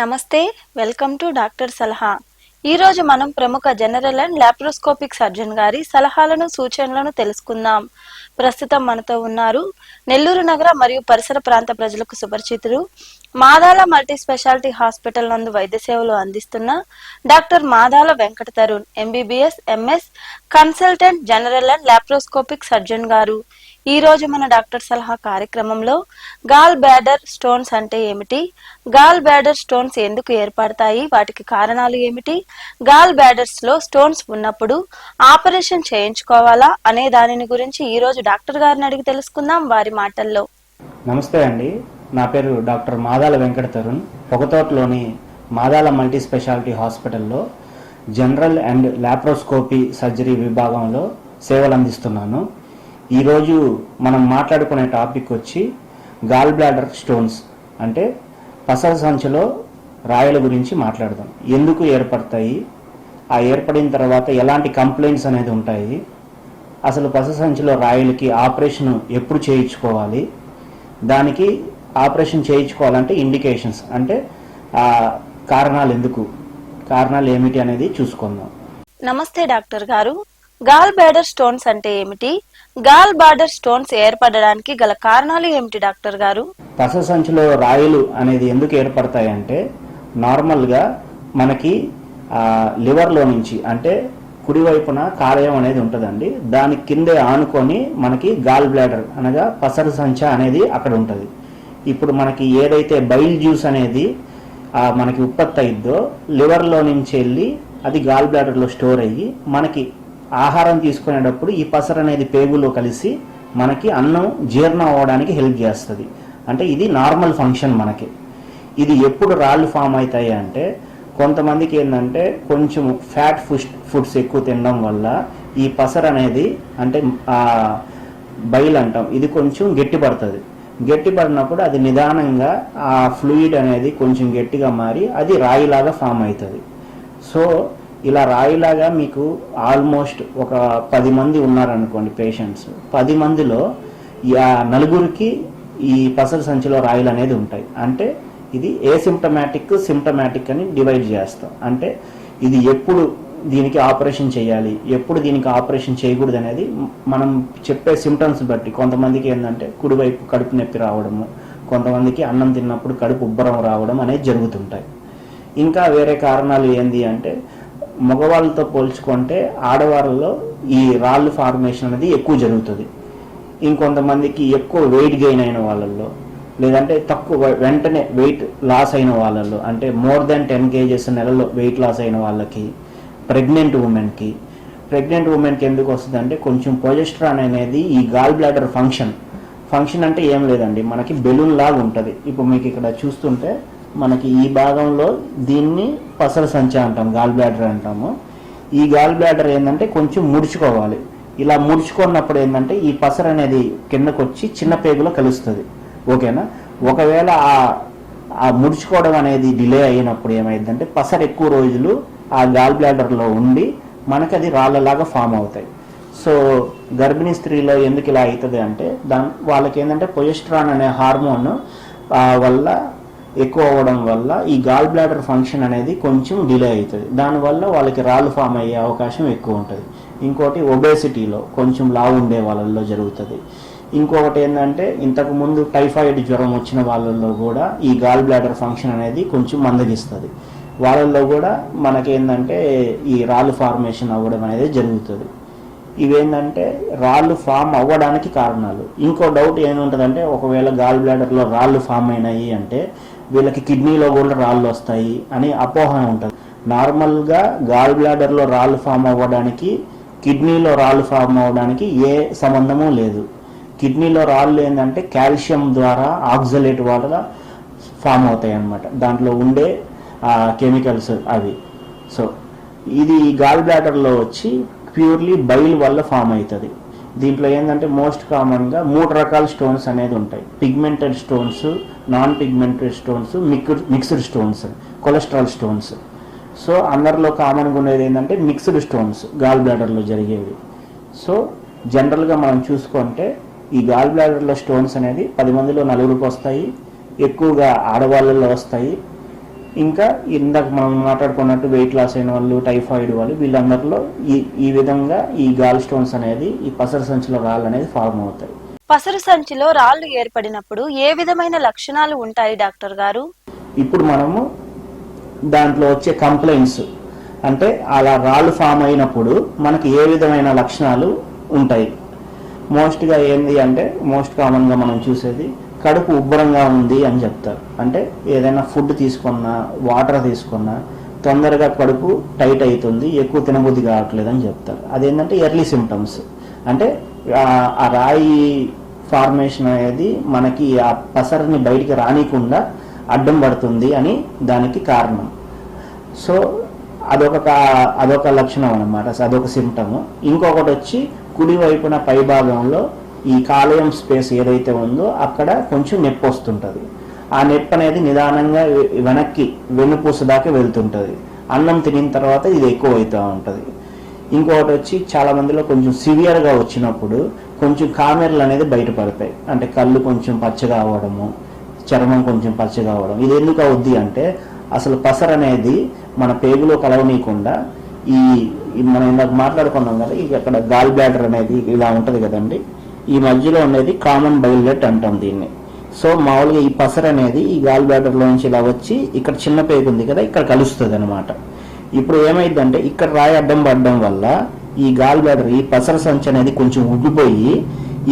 నమస్తే welcome to doctor సలహా. ఈ రోజు మనం ప్రముఖ జనరల్ అండ్ లాప్రోస్కోపిక్ సర్జన్ గారి సలహాలను సూచనలను తెలుసుకుందాం. ప్రస్తుతం మనతో ఉన్నారు నెల్లూరు నగర మరియు పరిసర ప్రాంత ప్రజలకు సుపరిచితులు మాదాల మల్టీ స్పెషాలిటీ హాస్పిటల్ నందు వైద్య సేవలు అందిస్తున్న doctor Madala Venkata Tarun MBBS MS consultant general and laparoscopic surgeon గారు. ఈ రోజు మన డాక్టర్ సలహా కార్యక్రమంలో గాల్ బ్యాడర్ స్టోన్స్ అంటే ఏమిటి? గాల్ బ్యాడర్ స్టోన్స్ ఎందుకు ఏర్పడతాయి? వాటికి కారణాలు ఏమిటి? గాల్ బ్యాడర్స్లో స్టోన్స్ ఉన్నప్పుడు ఆపరేషన్ చేయించుకోవాలా అనే దానిని గురించి ఈ రోజు డాక్టర్ గారిని అడిగి తెలుసుకుందాం వారి మాటల్లో. నమస్తే అండి. నా పేరు డాక్టర్ మాదాల వెంకట తరుణ్. పొగతోటలోని మాదాల మల్టీ స్పెషాలిటీ హాస్పిటల్లో జనరల్ అండ్ లాప్రోస్కోపీ సర్జరీ విభాగంలో సేవలు అందిస్తున్నాను ఈరోజు మనం మాట్లాడుకునే టాపిక్ వచ్చి గాల్ బ్లాడర్ స్టోన్స్ అంటే పసల సంచిలో రాయల గురించి మాట్లాడదాం. ఎందుకు ఏర్పడతాయి? ఆ ఏర్పడిన తర్వాత ఎలాంటి కంప్లైంట్స్ అనేది ఉంటాయి? అసలు పస సంచిలో రాయలకి ఆపరేషన్ ఎప్పుడు చేయించుకోవాలి? దానికి ఆపరేషన్ చేయించుకోవాలంటే ఇండికేషన్స్ అంటే ఆ కారణాలు ఎందుకు? కారణాలు ఏమిటి అనేది చూసుకుందాం. నమస్తే డాక్టర్ గారు. గాల్ బ్యాడర్ స్టోన్స్ అంటే ఏమిటి? గాల్ బార్డర్ స్టోన్స్ ఏర్పడడానికి గల కారణాలు ఏమిటి డాక్టర్ గారు? పస సంచిలో రాయిలు అనేది ఎందుకు ఏర్పడతాయంటే నార్మల్గా మనకి లివర్లో నుంచి అంటే కుడివైపున కాలేయం అనేది ఉంటుందండి. దాని కిందే ఆనుకొని మనకి గాల్ బ్లాడర్ అనగా పసర సంచ అనేది అక్కడ ఉంటుంది. ఇప్పుడు మనకి ఏదైతే బైల్ జ్యూస్ అనేది మనకి ఉత్పత్తి అయిద్దో లివర్లో నుంచి వెళ్ళి అది గాల్ బ్లాడర్లో స్టోర్ అయ్యి మనకి ఆహారం తీసుకునేటప్పుడు ఈ పసర అనేది పేగులో కలిసి మనకి అన్నం జీర్ణం అవ్వడానికి హెల్ప్ చేస్తుంది. అంటే ఇది నార్మల్ ఫంక్షన్ మనకి. ఇది ఎప్పుడు రాళ్ళు ఫామ్ అవుతాయి అంటే కొంతమందికి ఏంటంటే కొంచెం ఫ్యాట్ ఫుడ్ ఫుడ్స్ ఎక్కువ తినడం వల్ల ఈ పసర అనేది అంటే బయలు అంటాం ఇది కొంచెం గట్టి పడుతుంది గట్టి పడినప్పుడు అది నిదానంగా ఆ ఫ్లూయిడ్ అనేది కొంచెం గట్టిగా మారి అది రాయిలాగా ఫామ్ అవుతుంది. సో ఇలా రాయిలాగా మీకు ఆల్మోస్ట్ ఒక పది మంది ఉన్నారనుకోండి పేషెంట్స్. పది మందిలో నలుగురికి ఈ పసరు సంచిలో రాయిలు అనేది ఉంటాయి. అంటే ఇది ఏసిమ్టమాటిక్ సిమ్టమాటిక్ అని డివైడ్ చేస్తాం. అంటే ఇది ఎప్పుడు దీనికి ఆపరేషన్ చేయాలి ఎప్పుడు దీనికి ఆపరేషన్ చేయకూడదు అనేది మనం చెప్పే సిమ్టమ్స్ బట్టి. కొంతమందికి ఏంటంటే కుడివైపు కడుపు నొప్పి రావడము కొంతమందికి అన్నం తిన్నప్పుడు కడుపు ఉబ్బరం రావడం అనేది జరుగుతుంటాయి. ఇంకా వేరే కారణాలు ఏంది అంటే మగవాళ్ళతో పోల్చుకుంటే ఆడవాళ్ళలో ఈ రాళ్ళు ఫార్మేషన్ అనేది ఎక్కువ జరుగుతుంది. ఇంకొంతమందికి ఎక్కువ వెయిట్ గెయిన్ అయిన వాళ్ళల్లో లేదంటే తక్కువ వెంటనే వెయిట్ లాస్ అయిన వాళ్ళల్లో అంటే మోర్ దెన్ టెన్ కేజెస్ నెలలో వెయిట్ లాస్ అయిన వాళ్ళకి ప్రెగ్నెంట్ ఉమెన్కి ప్రెగ్నెంట్ ఉమెన్కి ఎందుకు వస్తుంది అంటే కొంచెం పొజెస్ట్రాన్ అనేది ఈ గాల్ బ్లాడర్ ఫంక్షన్ ఫంక్షన్ అంటే ఏం లేదండి మనకి బెలూన్ లాగా ఉంటుంది. ఇప్పుడు మీకు ఇక్కడ చూస్తుంటే మనకి ఈ భాగంలో దీన్ని పసర సంచి అంటాం గాల్ బ్లాడర్ అంటాము. ఈ గాల్ బ్లాడర్ ఏంటంటే కొంచెం ముడుచుకోవాలి. ఇలా ముడుచుకున్నప్పుడు ఏంటంటే ఈ పసర అనేది కిందకు వచ్చి చిన్న పేగులో కలుస్తుంది. ఓకేనా? ఒకవేళ ఆ ఆ ముడుచుకోవడం అనేది డిలే అయినప్పుడు ఏమైందంటే పసర ఎక్కువ రోజులు ఆ గాల్ బ్లాడర్లో ఉండి మనకి అది రాళ్ళలాగా ఫామ్ అవుతాయి. సో గర్భిణీ స్త్రీలో ఎందుకు ఇలా అవుతుంది అంటే దాని వాళ్ళకి ఏంటంటే పొజెస్ట్రాన్ అనే హార్మోన్ వల్ల ఎక్కువ అవ్వడం వల్ల ఈ గాల్ బ్లాడర్ ఫంక్షన్ అనేది కొంచెం డిలే అవుతుంది. దానివల్ల వాళ్ళకి రాళ్ళు ఫామ్ అయ్యే అవకాశం ఎక్కువ ఉంటుంది. ఇంకోటి ఒబేసిటీలో కొంచెం లావు ఉండే వాళ్ళల్లో జరుగుతుంది. ఇంకొకటి ఏంటంటే ఇంతకు ముందు టైఫాయిడ్ జ్వరం వచ్చిన వాళ్ళల్లో కూడా ఈ గాల్ బ్లాడర్ ఫంక్షన్ అనేది కొంచెం మందగిస్తుంది. వాళ్ళల్లో కూడా మనకేందంటే ఈ రాళ్ళు ఫార్మేషన్ అవ్వడం అనేది జరుగుతుంది. ఇవేంటంటే రాళ్ళు ఫామ్ అవ్వడానికి కారణాలు. ఇంకో డౌట్ ఏముంటుందంటే ఒకవేళ గాల్ బ్లాడర్లో రాళ్ళు ఫామ్ అయినాయి అంటే వీళ్ళకి కిడ్నీలో కూడా రాళ్ళు వస్తాయి అని అపోహ ఉంటుంది. నార్మల్గా గాల్ బ్లాడర్లో రాళ్ళు ఫామ్ అవ్వడానికి కిడ్నీలో రాళ్ళు ఫామ్ అవ్వడానికి ఏ సంబంధము లేదు. కిడ్నీలో రాళ్ళు ఏంటంటే కాల్షియం ద్వారా ఆక్సలేట్ వల్ల ఫామ్ అవుతాయి అన్నమాట దాంట్లో ఉండే కెమికల్స్ అవి. సో ఇది గాల్ బ్లాడర్లో వచ్చి ప్యూర్లీ బైల్ వల్ల ఫామ్ అవుతుంది. దీంట్లో ఏంటంటే మోస్ట్ కామన్గా మూడు రకాల స్టోన్స్ అనేది ఉంటాయి. Pigmented stones non pigmentary stones mixed mixed stones cholesterol stones so అందరిలో కామన్గా ఉండేది ఏంటంటే మిక్స్డ్ స్టోన్స్ గాల్ బ్లాడర్లో జరిగేవి. సో జనరల్గా మనం చూసుకుంటే ఈ గాల్ బ్లాడర్లో స్టోన్స్ అనేది పది మందిలో నలుగురికి వస్తాయి ఎక్కువగా ఆడవాళ్ళలో వస్తాయి. ఇంకా ఇందాక మనం మాట్లాడుకున్నట్టు వెయిట్ లాస్ అయిన వాళ్ళు టైఫాయిడ్ వాళ్ళు వీళ్ళందరిలో ఈ ఈ విధంగా ఈ గాల్ స్టోన్స్ అనేది ఈ పసర సంచిలో గాల్ అనేది ఫామ్ అవుతాయి. పసరు సంచిలో రాళ్ళు ఏర్పడినప్పుడు ఏ విధమైన లక్షణాలు ఉంటాయి డాక్టర్ గారు? ఇప్పుడు మనము దాంట్లో వచ్చే కంప్లైంట్స్. అంటే అలా రాళ్ళు ఫామ్ అయినప్పుడు మనకి ఏ విధమైన లక్షణాలు ఉంటాయి? మోస్ట్గా ఏంది అంటే మోస్ట్ కామన్గా మనం చూసేది కడుపు ఉబ్బరంగా ఉంది అని చెప్తారు. అంటే ఏదైనా ఫుడ్ తీసుకున్నా వాటర్ తీసుకున్నా తొందరగా కడుపు టైట్ అవుతుంది ఎక్కువ తినబుద్ధి కావట్లేదు అని చెప్తారు. అదేంటంటే ఎర్లీ సిమ్టమ్స్ అంటే ఆ- ఆ రాయి ఫార్మేషన్ అనేది మనకి ఆ పసరని బయటికి రానికుండా అడ్డం పడుతుంది అని దానికి కారణం. సో అదొక అదొక లక్షణం అనమాట అదొక సిమ్టము ఇంకొకటి వచ్చి కుడి వైపున పై భాగంలో ఈ కాలేయం స్పేస్ ఏదైతే ఉందో అక్కడ కొంచెం నొప్పి వస్తుంటుంది. ఆ నొప్పి అనేది నిదానంగా వెనక్కి వెన్నుపూస దాకా వెళ్తుంటుంది. అన్నం తినిన తర్వాత ఇది ఎక్కువ అవుతూ ఉంటుంది. ఇంకొకటి వచ్చి చాలా మందిలో కొంచెం సివియర్గా వచ్చినప్పుడు కొంచెం కామెర్లు అనేది బయటపడతాయి. అంటే కళ్ళు కొంచెం పచ్చగా అవ్వడము చర్మం కొంచెం పచ్చగా అవ్వడం ఇది ఎందుకు అవుద్ది అంటే అసలు పసర అనేది మన పేగులో కలవనీయకుండా ఈ మనం ఇందాక మాట్లాడుకున్నాం కదా ఇక అక్కడ గాల్ బ్లాడర్ అనేది ఇలా ఉంటుంది కదండి. ఈ మధ్యలో ఉండేది కామన్ బైల్లెట్ అంటాం దీన్ని. సో మామూలుగా ఈ పసర అనేది ఈ గాల్ బ్లాడర్ నుంచి ఇలా వచ్చి ఇక్కడ చిన్న పేగు ఉంది కదా ఇక్కడ కలుస్తుంది అనమాట ఇప్పుడు ఏమైందంటే ఇక్కడ రాయి అడ్డం పడడం వల్ల ఈ గాల్ బ్లాడర్ ఈ పసర సంచి అనేది కొంచెం ఉబ్బిపోయి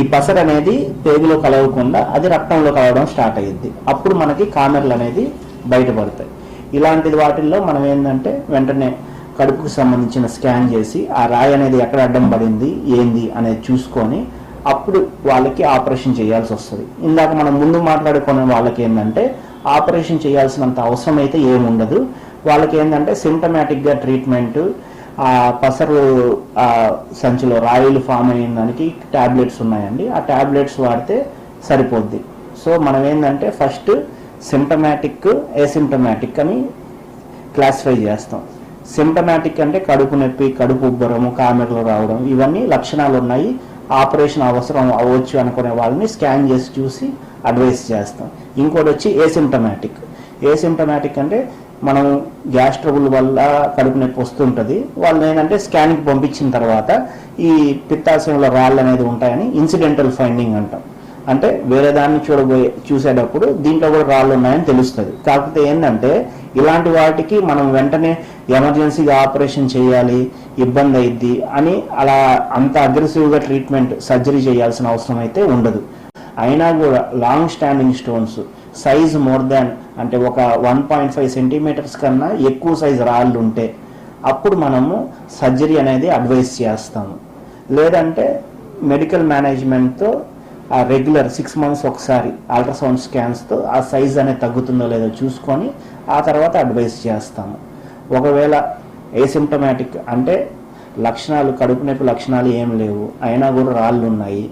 ఈ పసర అనేది పేగులో కలవకుండా అది రక్తంలో కలవడం స్టార్ట్ అయ్యింది అప్పుడు మనకి కామెర్లు అనేది బయటపడతాయి. ఇలాంటి వాటిల్లో మనం ఏంటంటే వెంటనే కడుపుకు సంబంధించిన స్కాన్ చేసి ఆ రాయి అనేది ఎక్కడ అడ్డం పడింది ఏంది అనేది చూసుకొని అప్పుడు వాళ్ళకి ఆపరేషన్ చేయాల్సి వస్తుంది. ఇందాక మనం ముందు మాట్లాడుకునే వాళ్ళకి ఏంటంటే ఆపరేషన్ చేయాల్సినంత అవసరం అయితే ఏముండదు. వాళ్ళకి ఏంటంటే సిమ్టమాటిక్గా ట్రీట్మెంట్ ఆ పసరు ఆ సంచిలో రాయిలు ఫామ్ అయిన దానికి టాబ్లెట్స్ ఉన్నాయండి. ఆ టాబ్లెట్స్ వాడితే సరిపోద్ది. సో మనం ఏంటంటే ఫస్ట్ సిమ్టమాటిక్ ఏసిమ్టమాటిక్ అని క్లాసిఫై చేస్తాం. సిమ్టమాటిక్ అంటే కడుపు నొప్పి కడుపు ఉబ్బరము కామెరలు రావడం ఇవన్నీ లక్షణాలు ఉన్నాయి. ఆపరేషన్ అవసరం అవ్వచ్చు అనుకునే వాళ్ళని స్కాన్ చేసి చూసి అడ్వైస్ చేస్తాం. ఇంకోటి వచ్చి ఏసిమ్టమాటిక్ ఏసిమ్టమాటిక్ అంటే మనం గ్యాస్ ట్రబుల్ వల్ల కడుపు నొప్పి వస్తుంటుంది. వాళ్ళు ఏంటంటే స్కానింగ్ పంపించిన తర్వాత ఈ పిత్తాశయంలో రాళ్ళు అనేది ఉంటాయని ఇన్సిడెంటల్ ఫైండింగ్ అంటాం. అంటే వేరే దాన్ని చూడబోయే చూసేటప్పుడు దీంట్లో కూడా రాళ్ళు ఉన్నాయని తెలుస్తుంది. కాకపోతే ఏంటంటే ఇలాంటి వాటికి మనం వెంటనే ఎమర్జెన్సీగా ఆపరేషన్ చేయాలి ఇబ్బంది అయింది అని అలా అంత అగ్రెసివ్గా ట్రీట్మెంట్ సర్జరీ చేయాల్సిన అవసరం అయితే ఉండదు. అయినా కూడా long standing stones size more than అంటే ఒక వన్ పాయింట్ ఫైవ్ సెంటీమీటర్స్ కన్నా ఎక్కువ సైజు రాళ్ళు ఉంటే అప్పుడు మనము సర్జరీ అనేది అడ్వైస్ చేస్తాము. లేదంటే మెడికల్ మేనేజ్మెంట్తో ఆ రెగ్యులర్ సిక్స్ మంత్స్ ఒకసారి అల్ట్రాసౌండ్ స్కాన్స్తో ఆ సైజ్ అనేది తగ్గుతుందో లేదో చూసుకొని ఆ తర్వాత అడ్వైస్ చేస్తాము. ఒకవేళ ఏసిమ్టమాటిక్ అంటే లక్షణాలు కడుపు నొప్పి లక్షణాలు ఏం లేవు అయినా కూడా రాళ్ళు ఉన్నాయి.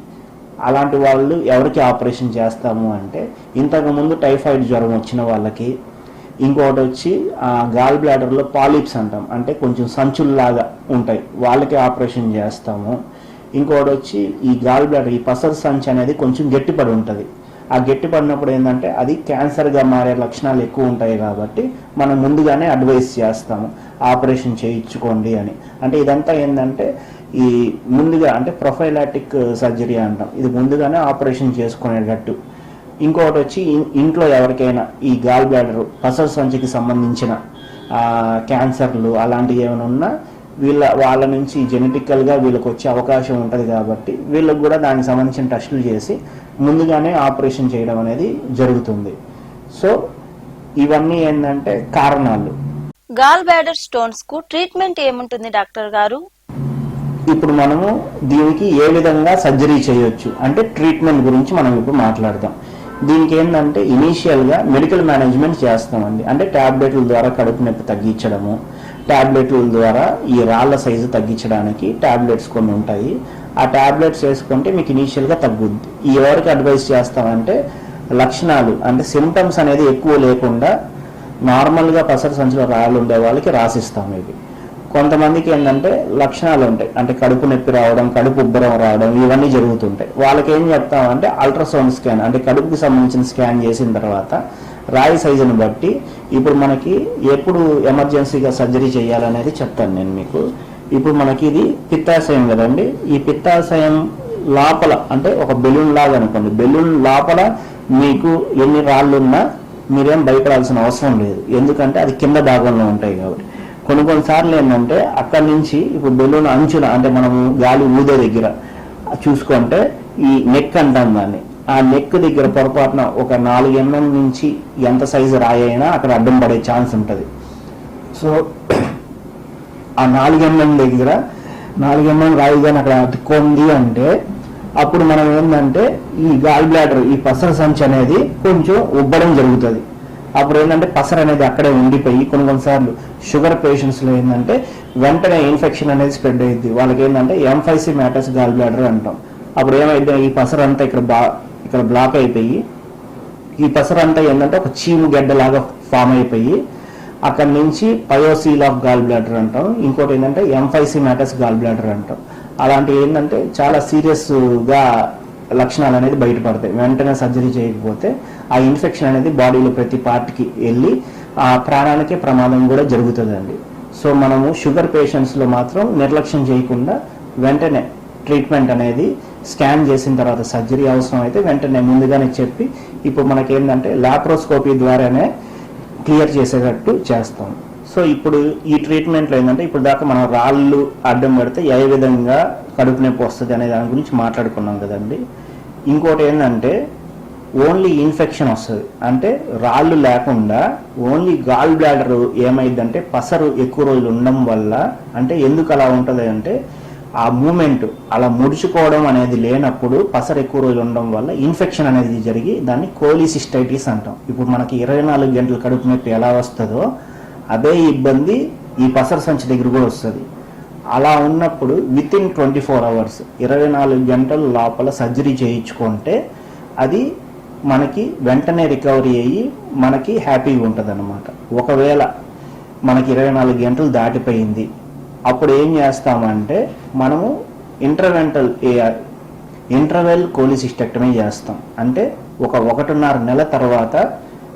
అలాంటి వాళ్ళు ఎవరికి ఆపరేషన్ చేస్తాము అంటే ఇంతకుముందు టైఫాయిడ్ జ్వరం వచ్చిన వాళ్ళకి ఇంకొకటి వచ్చి గాల్ బ్లాడర్లో పాలిప్స్ అంటాం. అంటే కొంచెం సంచుల్లాగా ఉంటాయి. వాళ్ళకి ఆపరేషన్ చేస్తాము. ఇంకొకటి వచ్చి ఈ గాల్ బ్లాడర్ ఈ పసర్ సంచి అనేది కొంచెం గట్టిపడి ఉంటుంది. ఆ గట్టిపడినప్పుడు ఏంటంటే అది క్యాన్సర్గా మారే లక్షణాలు ఎక్కువ ఉంటాయి కాబట్టి మనం ముందుగానే అడ్వైస్ చేస్తాము. ఆపరేషన్ చేయించుకోండి అని. అంటే ఇదంతా ఏంటంటే ఈ ముందుగా అంటే ప్రొఫైలాటిక్ సర్జరీ అంటాం. ఇది ముందుగానే ఆపరేషన్ చేసుకునేటట్టు. ఇంకొకటి వచ్చి ఇంట్లో ఎవరికైనా ఈ గాల్ బ్లాడర్ పసర్ సంచికి సంబంధించిన క్యాన్సర్లు అలాంటివి ఏమైనా ఉన్నా వీళ్ళ వాళ్ళ నుంచి జెనెటికల్గా వీళ్ళకి వచ్చే అవకాశం ఉంటుంది కాబట్టి వీళ్ళకి కూడా దానికి సంబంధించిన టెస్టులు చేసి ముందుగానే ఆపరేషన్ చేయడం అనేది జరుగుతుంది. సో ఇవన్నీ ఏంటంటే కారణాలు. గాల్ బ్యాడర్ స్టోన్స్కు ట్రీట్మెంట్ ఏముంటుంది డాక్టర్ గారు? ఇప్పుడు మనము దీనికి ఏ విధంగా సర్జరీ చేయొచ్చు? అంటే ట్రీట్మెంట్ గురించి మనం ఇప్పుడు మాట్లాడదాం దీనికి ఏంటంటే ఇనీషియల్గా మెడికల్ మేనేజ్మెంట్ చేస్తామండి. అంటే ట్యాబ్లెట్ల ద్వారా కడుపు నొప్పి తగ్గించడము ట్యాబ్లెట్ల ద్వారా ఈ రాళ్ళ సైజు తగ్గించడానికి ట్యాబ్లెట్స్ కొన్ని ఉంటాయి. ఆ ట్యాబ్లెట్స్ వేసుకుంటే మీకు ఇనీషియల్గా తగ్గుద్ది. ఈ ఎవరికి అడ్వైస్ చేస్తామంటే లక్షణాలు అంటే సిమ్టమ్స్ అనేది ఎక్కువ లేకుండా నార్మల్గా పసర సంచులో రాళ్ళు ఉండే వాళ్ళకి రాసిస్తాం ఇవి. కొంతమందికి ఏంటంటే లక్షణాలు ఉంటాయి. అంటే కడుపు నొప్పి రావడం కడుపు ఉబ్బరం రావడం ఇవన్నీ జరుగుతుంటాయి. వాళ్ళకి ఏం చెప్తామంటే అల్ట్రాసౌండ్ స్కాన్ అంటే కడుపుకి సంబంధించిన స్కాన్ చేసిన తర్వాత రాయి సైజుని బట్టి ఇప్పుడు మనకి ఎప్పుడు ఎమర్జెన్సీగా సర్జరీ చేయాలనేది చెప్తాను నేను మీకు. ఇప్పుడు మనకి ఇది పిత్తాశయం కదండి. ఈ పిత్తాశయం లోపల అంటే ఒక బెలూన్ లాగా అనుకోండి. బెలూన్ లోపల మీకు ఎన్ని రాళ్ళు ఉన్నా మీరేం భయపడాల్సిన అవసరం లేదు. ఎందుకంటే అది కింద భాగంలో ఉంటాయి కాబట్టి. కొన్ని కొన్నిసార్లు ఏంటంటే అక్కడి నుంచి ఇప్పుడు బెలూన్ అంచున అంటే మనం గాలి ఊదే దగ్గర చూసుకుంటే ఈ నెక్ అంటాం దాన్ని. ఆ నెక్ దగ్గర పొరపాటున ఒక నాలుగు ఎంఎం నుంచి ఎంత సైజు రాయి అయినా అక్కడ అడ్డం పడే ఛాన్స్ ఉంటుంది. సో ఆ నాలుగు ఎంఎం దగ్గర నాలుగు ఎంఎం రాయి కానీ అక్కడ అతుక్కుంది అంటే అప్పుడు మనం ఏంటంటే ఈ గాల్ బ్లాడర్ ఈ పసర సంచి అనేది కొంచెం ఉబ్బడం జరుగుతుంది. అప్పుడు ఏంటంటే పసర అనేది అక్కడే ఉండిపోయి కొన్ని కొన్నిసార్లు షుగర్ పేషెంట్స్లో ఏంటంటే వెంటనే ఇన్ఫెక్షన్ అనేది స్ప్రెడ్ అయ్యింది వాళ్ళకి ఏంటంటే ఎంఫైసీ మ్యాటర్స్ గాల్ బ్లాడర్ అంటాం. అప్పుడు ఏమైంది ఈ పసర అంతా ఇక్కడ బా ఇక్కడ బ్లాక్ అయిపోయి ఈ పసర అంతా ఏంటంటే ఒక చీము గడ్డలాగా ఫామ్ అయిపోయి అక్కడి నుంచి పయోసీల్ ఆఫ్ గాల్ బ్లాడర్ అంటాం. ఇంకోటి ఏంటంటే ఎంఫైసీ మ్యాటర్స్ గాల్ బ్లాడర్ అంటాం. అలాంటివి ఏంటంటే చాలా సీరియస్గా లక్షణాలు అనేది బయటపడతాయి. వెంటనే సర్జరీ చేయకపోతే ఆ ఇన్ఫెక్షన్ అనేది బాడీలో ప్రతి పార్ట్కి వెళ్ళి ఆ ప్రాణానికే ప్రమాదం కూడా జరుగుతుందండి. సో మనము షుగర్ పేషెంట్స్లో మాత్రం నిర్లక్ష్యం చేయకుండా వెంటనే ట్రీట్మెంట్ అనేది స్కాన్ చేసిన తర్వాత సర్జరీ అవసరం అయితే వెంటనే ముందుగానే చెప్పి ఇప్పుడు మనకి ఏంటంటే లాప్రోస్కోపీ ద్వారానే క్లియర్ చేసేటట్టు చేస్తాం. సో ఇప్పుడు ఈ ట్రీట్మెంట్లో ఏంటంటే ఇప్పుడు దాకా మనం రాళ్ళు అడ్డం పెడితే ఏ విధంగా కడుపు నొప్పి వస్తుంది అనే దాని గురించి మాట్లాడుకున్నాం కదండి. ఇంకోటి ఏంటంటే ఓన్లీ ఇన్ఫెక్షన్ వస్తుంది. అంటే రాళ్ళు లేకుండా ఓన్లీ గాల్ బ్లాడర్ ఏమైందంటే పసరు ఎక్కువ రోజులు ఉండడం వల్ల అంటే ఎందుకు అలా ఉంటుంది అంటే ఆ మూమెంట్ అలా ముడుచుకోవడం అనేది లేనప్పుడు పసరు ఎక్కువ రోజులు ఉండడం వల్ల ఇన్ఫెక్షన్ అనేది జరిగి దాన్ని కోలిసిస్టైటిస్ అంటాం. ఇప్పుడు మనకి ఇరవై నాలుగు గంటల కడుపు నొప్పి ఎలా వస్తుందో అదే ఇబ్బంది ఈ పసరు సంచి దగ్గర కూడా వస్తుంది. అలా ఉన్నప్పుడు within twenty four hours ఇరవై నాలుగు గంటల లోపల సర్జరీ చేయించుకుంటే అది మనకి వెంటనే రికవరీ అయ్యి మనకి హ్యాపీగా ఉంటుంది అనమాట ఒకవేళ మనకి ఇరవై నాలుగు గంటలు దాటిపోయింది అప్పుడు ఏం చేస్తామంటే మనము ఇంటర్వెంటల్ ఏఆర్ ఇంటర్వెల్ కోలిసిస్టెక్టమీ చేస్తాం. అంటే ఒక ఒకటిన్నర నెల తర్వాత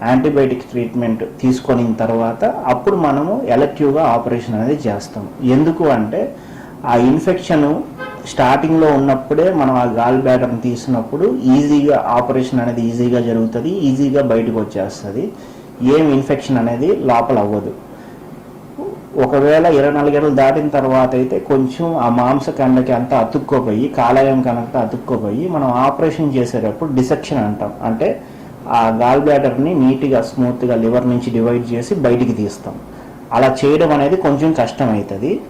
యాంటీబయాటిక్ ట్రీట్మెంట్ తీసుకొని తర్వాత అప్పుడు మనము ఎలక్టివ్గా ఆపరేషన్ అనేది చేస్తాం. ఎందుకు అంటే ఆ ఇన్ఫెక్షను స్టార్టింగ్లో ఉన్నప్పుడే మనం ఆ గాల్ బ్యాటర్ని తీసినప్పుడు ఈజీగా ఆపరేషన్ అనేది ఈజీగా జరుగుతుంది ఈజీగా బయటకు వచ్చేస్తుంది. ఏం ఇన్ఫెక్షన్ అనేది లోపల అవ్వదు. ఒకవేళ ఇరవై నాలుగు గంటలు దాటిన తర్వాత అయితే కొంచెం ఆ మాంసఖండకి అంతా అతుక్కోపోయి కాలాయం కనుక అతుక్కోపోయి మనం ఆపరేషన్ చేసేటప్పుడు డిసెక్షన్ అంటాం. అంటే ఆ గాల్ బ్యాటర్ని నీట్గా స్మూత్గా లివర్ నుంచి డివైడ్ చేసి బయటికి తీస్తాం. అలా చేయడం అనేది కొంచెం కష్టం అవుతుంది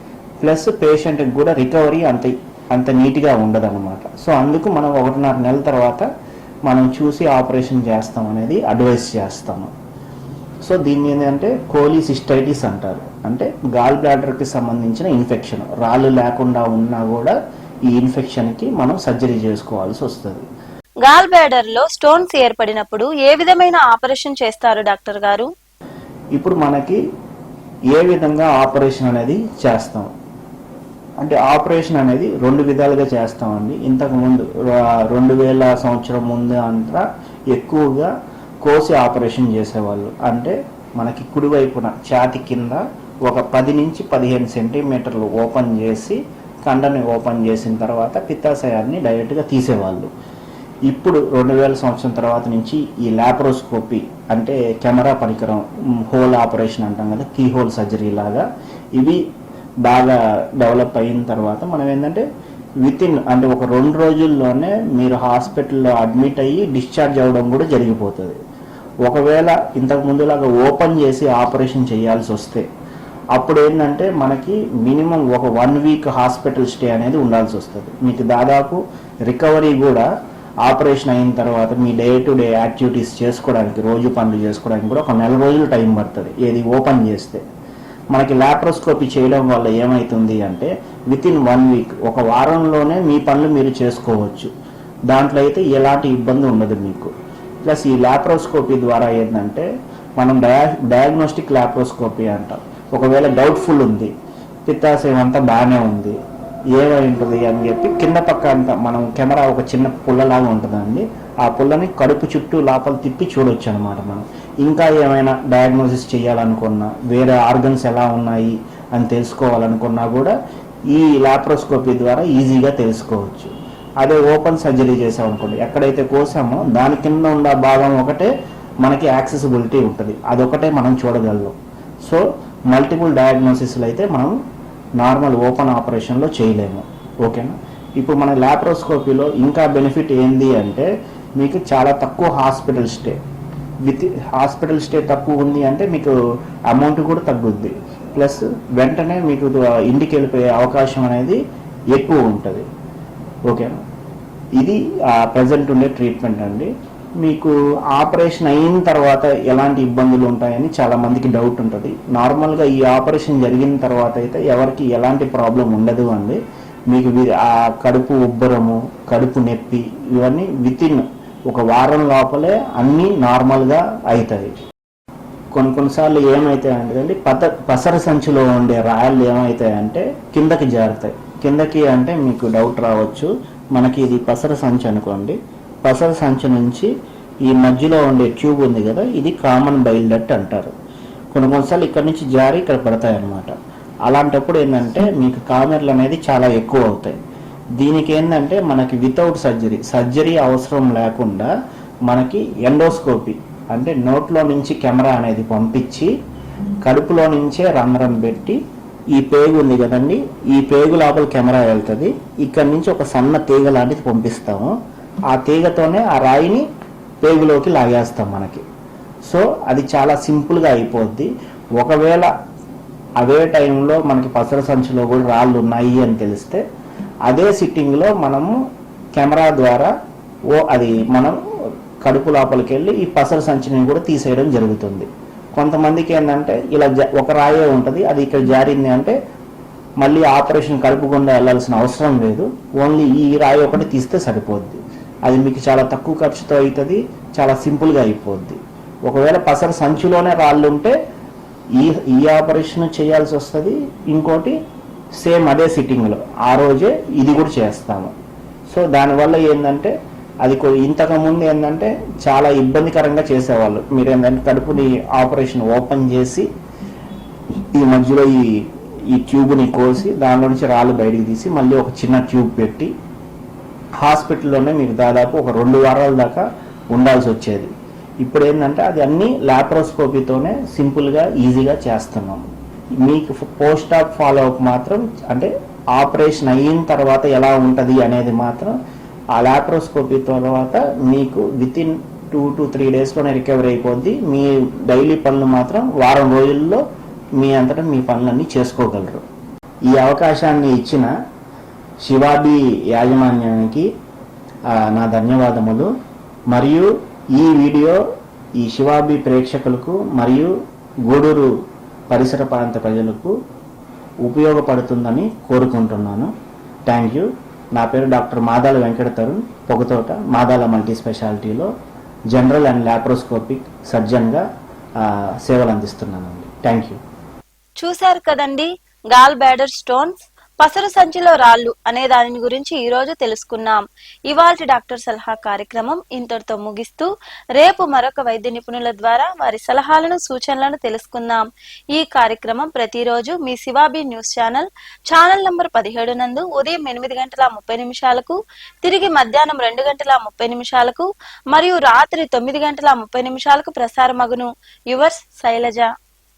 ప్లస్ పేషెంట్కి కూడా రికవరీ అంత. అంత నీట్గా ఉండదు అనమాట సో అందుకు మనం ఒకటిన్నర నెలల తర్వాత మనం చూసి ఆపరేషన్ చేస్తాం అనేది అడ్వైస్ చేస్తాము. సో దీన్ని ఏంటంటే కోలిసిస్టైటిస్ అంటారు. అంటే గాల్ బ్లాడర్కి సంబంధించిన ఇన్ఫెక్షన్. రాళ్ళు లేకుండా ఉన్నా కూడా ఈ ఇన్ఫెక్షన్కి మనం సర్జరీ చేసుకోవాల్సి వస్తుంది. గాల్ బ్యాడర్లో స్టోన్స్ ఏర్పడినప్పుడు ఏ విధమైన ఆపరేషన్ చేస్తారు డాక్టర్ గారు? ఇప్పుడు మనకి ఏ విధంగా ఆపరేషన్ అనేది చేస్తాం. అంటే ఆపరేషన్ అనేది రెండు విధాలుగా చేస్తామండి. ఇంతకుముందు రెండు వేల సంవత్సరం ముందు అంతా ఎక్కువగా కోసి ఆపరేషన్ చేసేవాళ్ళు. అంటే మనకి కుడివైపున ఛాతి కింద ఒక పది నుంచి పదిహేను సెంటీమీటర్లు ఓపెన్ చేసి కండని ఓపెన్ చేసిన తర్వాత పిత్తాశయాన్ని డైరెక్ట్గా తీసేవాళ్ళు. ఇప్పుడు రెండు వేల సంవత్సరం తర్వాత నుంచి ఈ ల్యాప్రోస్కోపీ అంటే కెమెరా పరికరం హోల్ ఆపరేషన్ అంటాం కదా కీ హోల్ సర్జరీ లాగా ఇవి బాగా డెవలప్ అయిన తర్వాత మనం ఏంటంటే విత్ ఇన్ అంటే ఒక రెండు రోజుల్లోనే మీరు హాస్పిటల్లో అడ్మిట్ అయ్యి డిశ్చార్జ్ అవ్వడం కూడా జరిగిపోతుంది. ఒకవేళ ఇంతకు ముందులాగా ఓపెన్ చేసి ఆపరేషన్ చేయాల్సి వస్తే అప్పుడు ఏంటంటే మనకి మినిమం ఒక వన్ వీక్ హాస్పిటల్ స్టే అనేది ఉండాల్సి వస్తుంది. మీకు దాదాపు రికవరీ కూడా ఆపరేషన్ అయిన తర్వాత మీ డే టు డే యాక్టివిటీస్ చేసుకోవడానికి రోజు పనులు చేసుకోవడానికి కూడా ఒక నెల రోజులు టైం పడుతుంది. ఏది ఓపెన్ చేస్తే. మనకి లాప్రోస్కోపీ చేయడం వల్ల ఏమవుతుంది అంటే విత్ ఇన్ వన్ వీక్ ఒక వారంలోనే మీ పనులు మీరు చేసుకోవచ్చు. దాంట్లో అయితే ఎలాంటి ఇబ్బంది ఉండదు మీకు. ప్లస్ ఈ లాప్రోస్కోపీ ద్వారా ఏంటంటే మనం డయా డయాగ్నోస్టిక్ లాప్రోస్కోపీ అంటాం. ఒకవేళ డౌట్ఫుల్ ఉంది పిత్తాశయం అంతా బాగానే ఉంది ఏమై ఉంటుంది అని చెప్పి కింద పక్క అంతా మనం కెమెరా ఒక చిన్న పుల్లలాగా ఉంటుందండి. ఆ పుల్లని కడుపు చుట్టూ లోపల తిప్పి చూడొచ్చు అనమాట మనం. ఇంకా ఏమైనా డయాగ్నోసిస్ చేయాలనుకున్నా వేరే ఆర్గన్స్ ఎలా ఉన్నాయి అని తెలుసుకోవాలనుకున్నా కూడా ఈ లాప్రోస్కోపీ ద్వారా ఈజీగా తెలుసుకోవచ్చు. అదే ఓపెన్ సర్జరీ చేసామనుకోండి ఎక్కడైతే కోసామో దాని కింద ఉన్న భాగం ఒకటే మనకి యాక్సెసిబిలిటీ ఉంటుంది. అదొకటే మనం చూడగలం. సో మల్టిపుల్ డయాగ్నోసిస్లు అయితే మనం నార్మల్ ఓపెన్ ఆపరేషన్లో చేయలేము. ఓకేనా? ఇప్పుడు మన ల్యాప్రోస్కోపీలో ఇంకా బెనిఫిట్ ఏంది అంటే మీకు చాలా తక్కువ hospital stay. With hospital stay తక్కువ ఉంది అంటే మీకు అమౌంట్ కూడా తగ్గుద్ది. ప్లస్ వెంటనే మీకు ఇంటికి వెళ్ళిపోయే అవకాశం అనేది ఎక్కువ ఉంటుంది. ఓకేనా? ఇది ప్రజెంట్ ఉండే ట్రీట్మెంట్ అండి. మీకు ఆపరేషన్ అయిన తర్వాత ఎలాంటి ఇబ్బందులు ఉంటాయని చాలా మందికి డౌట్ ఉంటుంది. నార్మల్గా ఈ ఆపరేషన్ జరిగిన తర్వాత అయితే ఎవరికి ఎలాంటి ప్రాబ్లం ఉండదు అండి. మీకు ఆ కడుపు ఉబ్బరము కడుపు నొప్పి ఇవన్నీ విత్ ఇన్ ఒక వారం లోపలే అన్నీ నార్మల్గా అవుతాయి కొన్ని కొన్నిసార్లు ఏమవుతాయంటే అండి పత పసర సంచిలో ఉండే రాయలు ఏమవుతాయంటే కిందకి జారుతాయి. కిందకి అంటే మీకు డౌట్ రావచ్చు. మనకి ఇది పసర సంచి అనుకోండి. పసర సంచి నుంచి ఈ మధ్యలో ఉండే ట్యూబ్ ఉంది కదా ఇది కామన్ బైల్ డట్ అంటారు. కొన్ని కొన్నిసార్లు ఇక్కడ నుంచి జారి ఇక్కడ పడతాయి అన్నమాట అలాంటప్పుడు ఏంటంటే మీకు కామెర్లు అనేది చాలా ఎక్కువ అవుతాయి. దీనికి ఏంటంటే మనకి వితౌట్ సర్జరీ సర్జరీ అవసరం లేకుండా మనకి ఎండోస్కోపీ అంటే నోట్లో నుంచి కెమెరా అనేది పంపించి కడుపులో నుంచే రంధ్రం పెట్టి ఈ పేగు ఉంది కదండి ఈ పేగు లోపల కెమెరా వెళ్తుంది ఇక్కడ నుంచి ఒక సన్న తీగ లాంటిది పంపిస్తాము. ఆ తీగతోనే ఆ రాయిని పేగులోకి లాగేస్తాం మనకి. సో అది చాలా సింపుల్గా అయిపోద్ది. ఒకవేళ అదే టైంలో మనకి పసర సంచిలో కూడా రాళ్ళు ఉన్నాయి అని తెలిస్తే అదే సిట్టింగ్లో మనము కెమెరా ద్వారా ఓ అది మనం కడుపు లోపలికి వెళ్ళి ఈ పసర సంచిని కూడా తీసేయడం జరుగుతుంది. కొంతమందికి ఏంటంటే ఇలా జ- ఒక రాయే ఉంటుంది అది ఇక్కడ జారింది అంటే మళ్ళీ ఆపరేషన్ కడుపు గుండా వెళ్ళాల్సిన అవసరం లేదు. ఓన్లీ ఈ రాయి ఒకటి తీస్తే సరిపోద్ది. అది మీకు చాలా తక్కువ ఖర్చుతో అవుతుంది చాలా సింపుల్గా అయిపోద్ది. ఒకవేళ పసర సంచిలోనే రాళ్ళు ఉంటే ఈ ఈ ఆపరేషన్ చేయాల్సి వస్తుంది ఇంకోటి సేమ్ అదే సిట్టింగ్లో ఆ రోజే ఇది కూడా చేస్తాము. సో దానివల్ల ఏంటంటే అది ఇంతకుముందు ఏంటంటే చాలా ఇబ్బందికరంగా చేసేవాళ్ళు. మీరు ఏంటంటే కడుపుని ఆపరేషన్ ఓపెన్ చేసి ఈ మధ్యలో ఈ ఈ ట్యూబ్ని కోసి దానిలో నుంచి రాళ్ళు బయటికి తీసి మళ్ళీ ఒక చిన్న ట్యూబ్ పెట్టి హాస్పిటల్లోనే మీకు దాదాపు ఒక రెండు వారాల దాకా ఉండాల్సి వచ్చేది. ఇప్పుడు ఏంటంటే అది అన్నీ లాప్రోస్కోపీతోనే సింపుల్గా ఈజీగా చేస్తున్నాం మీకు పోస్ట్ ఆప్ ఫాలో అప్ మాత్రం అంటే ఆపరేషన్ అయిన తర్వాత ఎలా ఉంటుంది అనేది మాత్రం ఆ ల్యాప్రోస్కోపీ తర్వాత మీకు within two to three డేస్లోనే రికవరీ అయిపోద్ది. మీ డైలీ పనులు మాత్రం వారం రోజుల్లో మీ అంతటా మీ పనులన్నీ చేసుకోగలరు. ఈ అవకాశాన్ని ఇచ్చిన శివాబి యాజమాన్యానికి నా ధన్యవాదములు. మరియు ఈ వీడియో ఈ శివాబి ప్రేక్షకులకు మరియు గూడూరు పరిసర ప్రాంత ప్రజలకు ఉపయోగపడుతుందని కోరుకుంటున్నాను. Thank you. నా పేరు డాక్టర్ మాదాల వెంకట తరుణ్ పొగతోట మాదాల మల్టీ స్పెషాలిటీలో జనరల్ అండ్ లాప్రోస్కోపిక్ సర్జన్గా సేవలు అందిస్తున్నానండి. Thank you. చూశారు కదండి గాల్ బ్యాడర్ స్టోన్స్. పసరు సంచిలో రాళ్ళు అనే దాని గురించి ఈ రోజు తెలుసుకున్నాం. ఇవాల్టి డాక్టర్ సలహా కార్యక్రమం ఇంతటితో ముగిస్తూ రేపు మరొక వైద్య నిపుణుల ద్వారా వారి సలహాలను సూచనలను తెలుసుకుందాం. ఈ కార్యక్రమం ప్రతిరోజు మీ Shivabi news channel channel number పదిహేడు నందు ఉదయం ఎనిమిది గంటల ముప్పై నిమిషాలకు తిరిగి మధ్యాహ్నం రెండు గంటల ముప్పై నిమిషాలకు మరియు రాత్రి తొమ్మిది గంటల ముప్పై నిమిషాలకు ప్రసారమగును. యువర్స్ శైలజ